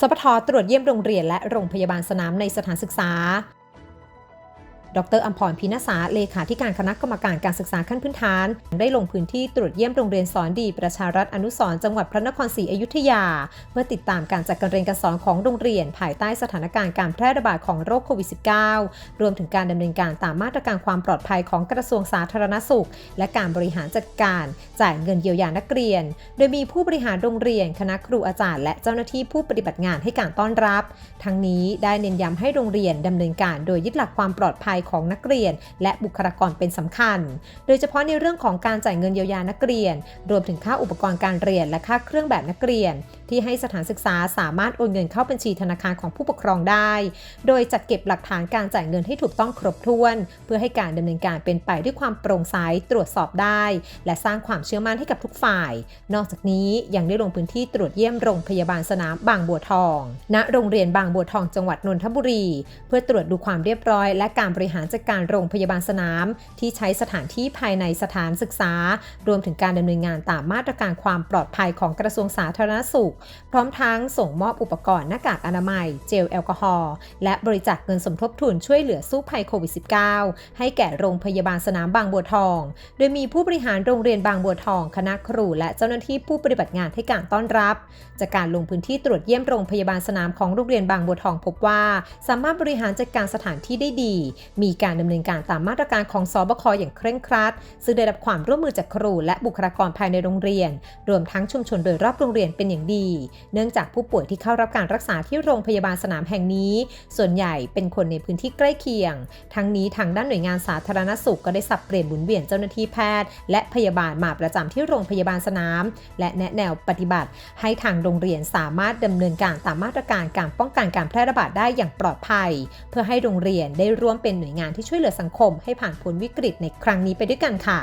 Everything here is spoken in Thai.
สปทตรวจเยี่ยมโรงเรียนและโรงพยาบาลสนามในสถานศึกษา ดรอัมพรพินาสาเลขาธิการคณะกรรมการการศึกษาขั้นพื้นฐาน ได้ลงพื้นที่ตรวจเยี่ยมโรงเรียนสอนดีประชารัฐอนุสรจังหวัดพระนครศรีอยุธยา เพื่อติดตามการจัดการเรียนการสอนของโรงเรียน ภายใต้สถานการณ์การแพร่ระบาดของโรคโควิด -19 รวมถึงการดำเนินการตามมาตรการความปลอดภัยของกระทรวงสาธารณสุข และการบริหารจัดการ จ่ายเงินเยียวยานักเรียน โดยมีผู้บริหารโรงเรียน คณะครูอาจารย์ และเจ้าหน้าที่ผู้ปฏิบัติงานให้การต้อนรับ ทั้งนี้ได้เน้นย้ำให้โรงเรียนดำเนินการโดยยึดหลักความปลอดภัยของนักเรียน และบุคลากรเป็นสำคัญ โดยเฉพาะในเรื่องของการจ่ายเงินเยียวยานักเรียน รวมถึงค่าอุปกรณ์การเรียนและค่าเครื่องแบบนักเรียน ที่ให้สถานศึกษาสามารถโอนเงินเข้าบัญชีธนาคารของผู้ปกครองได้ โดยจัดเก็บหลักฐานการจ่ายเงินให้ถูกต้องครบถ้วน เพื่อให้การดำเนินการเป็นไปด้วยความโปร่งใสตรวจสอบได้ และสร้างความเชื่อมั่นให้กับทุกฝ่าย นอกจากนี้ยังได้ลงพื้นที่ตรวจเยี่ยมโรงพยาบาลสนามบางบัวทอง ณ โรงเรียนบางบัวทองจังหวัดนนทบุรี เพื่อตรวจดูความเรียบร้อยและการบริหารจัดการโรงพยาบาลสนาม ที่ใช้สถานที่ภายในสถานศึกษา รวมถึงการดำเนินงานตามมาตรการความปลอดภัยของกระทรวงสาธารณสุข พร้อมทั้งส่งมอบอุปกรณ์หน้ากากอนามัย เจลแอลกอฮอล์และบริจาคเงินสมทบทุนช่วยเหลือสู้ภัยโควิด -19 ให้แก่โรงพยาบาลสนามบางบัวทอง โดยมีผู้บริหารโรงเรียนบางบัวทอง คณะครู และเจ้าหน้าที่ผู้ปฏิบัติงานให้การต้อนรับ จากการลงพื้นที่ตรวจเยี่ยมโรงพยาบาลสนามของโรงเรียนบางบัวทองพบว่า สามารถบริหารจัดการสถานที่ได้ดี มีีการดำเนินการตามมาตรการของสบคอย่างเคร่งครัด ซึ่งได้รับความร่วมมือจากครู และบุคลากรภายในโรงเรียน รวมทั้งชุมชนโดยรอบโรงเรียนเป็นอย่างดี เนื่องจากผู้ป่วยที่เข้ารับการรักษาที่โรงพยาบาลสนามแห่งนี้ ส่วนใหญ่เป็นคนในพื้นที่ใกล้เคียง ทั้งนี้ทางด้านหน่วยงานสาธารณสุขก็ได้สับเปลี่ยนหมุนเวียนเจ้าหน้าที่แพทย์ และพยาบาลมาประจำที่โรงพยาบาลสนาม และแนะแนวปฏิบัติ ให้ทางโรงเรียนสามารถดำเนินการตามมาตรการการป้องกันการแพร่ระบาดได้อย่างปลอดภัย เพื่อให้โรงเรียนได้ร่วมเป็นหน่วยงานที่ช่วยเหลือสังคมให้ผ่านพ้นวิกฤตในครั้งนี้ไปด้วยกันค่ะ